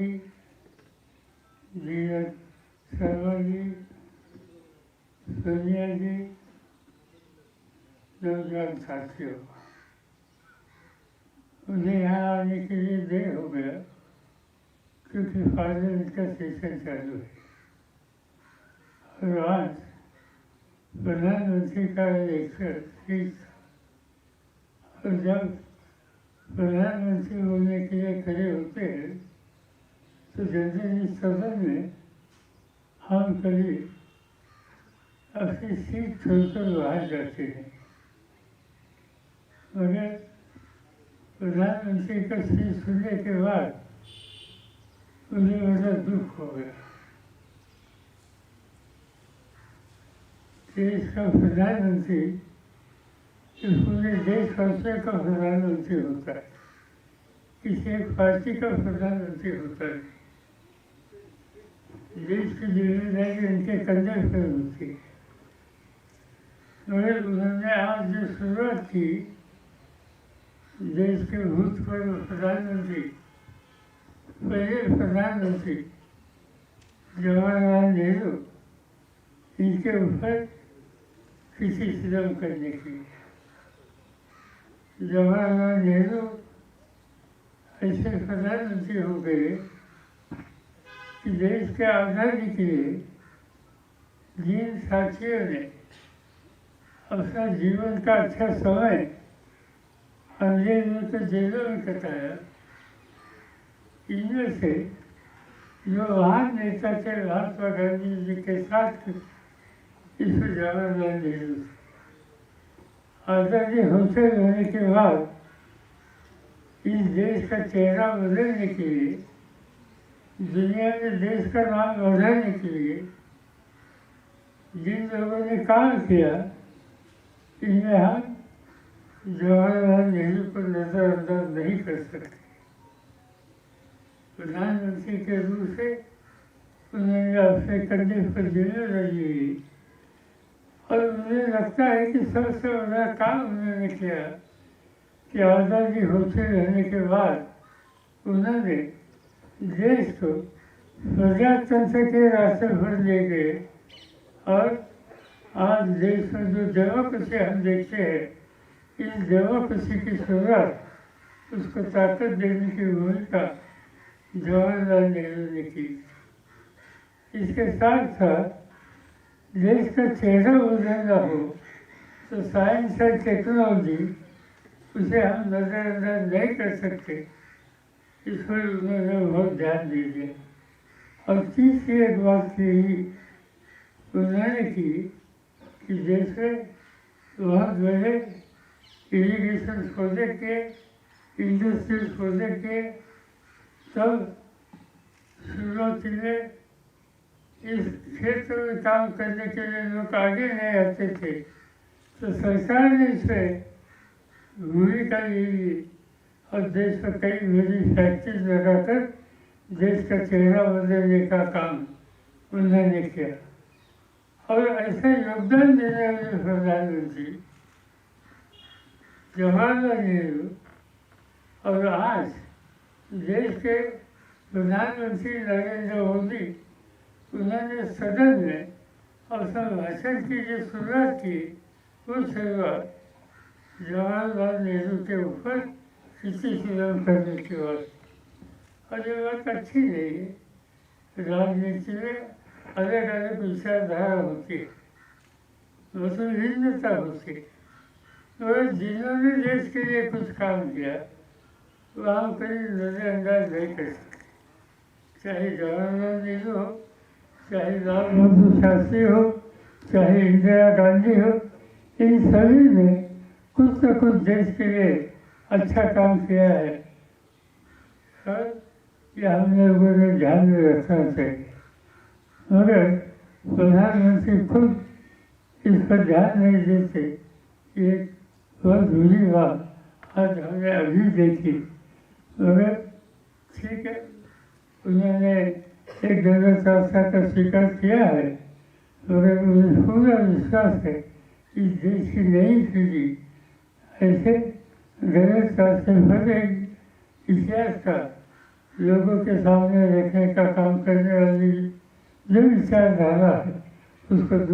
जी धीरज शर्मा जी सोनिया जी नौजवान साथियों मुझे यहाँ आने के लिए देर हो गया, क्योंकि फादर का सेशन चालू है और आज प्रधानमंत्री का लेक्चर ठीक और जब प्रधानमंत्री बोलने के लिए खड़े तो जनरली सदन में हम करीब अपनी सीट छोड़कर बाहर जाते हैं। मगर प्रधानमंत्री का सीट सुनने के बाद मुझे बड़ा दुख हो गया। देश का प्रधानमंत्री, इस पूरे देशवासियों का प्रधानमंत्री होता है। किसी एक पार्टी का प्रधानमंत्री होता है। देश की ज़िम्मेदारी उनके कंधे पर होती है मगर उन्होंने आज जो शुरुआत की, देश के भूतपूर्व प्रधानमंत्री, पहले प्रधानमंत्री, जवाहरलाल नेहरू, इनके ऊपर किसी सितम करने की जवाहरलाल नेहरू ऐसे प्रधानमंत्री हो गए कि देश के आज़ादी के लिए जिन साथियों ने अपना जीवन का अच्छा समय अंग्रेज़ों में तो जेलों में कटाया। इनमें से जो महान नेता थे, महात्मा गांधी जी के साथ इसमें जवाहरलाल नेहरू आज़ादी हासिल होने के बाद इस देश का चेहरा बदलने के लिए दुनिया में देश का नाम बढ़ाने के लिए जिन लोगों ने काम किया, इनमें हम जवाहरलाल नेहरू को नज़रअंदाज नहीं कर सकते। प्रधानमंत्री के रूप से उन्होंने अपने कंधे पर ज़िम्मेदारी हुई। और मुझे लगता है कि सबसे बड़ा काम उन्होंने किया कि आज़ादी होते रहने के बाद उन्होंने देश को प्रजातंत्र के रास्ते पर ले गए और आज देश में जो डेमोक्रेसी हम देखते हैं, इस डेमोक्रेसी की शुरुआत उसको ताकत देने की भूमिका जवाहरलाल नेहरू ने की इसके साथ साथ देश का चेहरा बदलना हो तो साइंस और टेक्नोलॉजी उसे हम नज़रअंदाज नहीं कर सकते। इस पर उन्होंने बहुत ध्यान दीजिए और तीसरी एक बात यही उन्होंने की कि जैसे बहुत बड़े इरीगेशन प्रोजेक्ट के इंडस्ट्रियल प्रोजेक्ट के तब शुरुआती में इस क्षेत्र में काम करने के लिए लोग आगे नहीं आते थे। तो सरकार ने इसमें भूमिका ली और देश में कई बड़ी फैक्ट्री लगाकर देश का चेहरा बदलने का काम उन्होंने किया। और ऐसा योगदान देने वाले प्रधानमंत्री जवाहरलाल नेहरू और आज देश के प्रधानमंत्री नरेंद्र मोदी उन्होंने सदन में और संभाषण की जो शुरुआत की वो शुरुआत जवाहरलाल नेहरू के ऊपर किसी काम करने की बात और ये बात अच्छी नहीं है राजनीति में अलग अलग विचारधारा होती. है उसमें भिन्नता होती. है तो जिन्होंने देश के लिए कुछ काम किया वहाँ हम कहीं नज़रअंदाज नहीं कर सकते चाहे जवाहरलाल नेहरू हो चाहे लाल बहादुर शास्त्री हो चाहे इंदिरा गांधी हो इन सभी ने कुछ न कुछ देश के लिए अच्छा काम किया है। और ये हम लोगों ने ध्यान में रखना चाहिए मगर प्रधानमंत्री खुद इस पर ध्यान नहीं देते। ये बहुत बुरी बात आज हमने अभी देखी। मगर ठीक है, उन्होंने एक गलत रास्ता का स्वीकार किया है। मगर मुझे पूरा विश्वास है कि देश की नई पीढ़ी ऐसे गलत का पर एक इतिहास का। लोगों के सामने रखने का काम करने वाली जो विचारधारा है, उसको दूर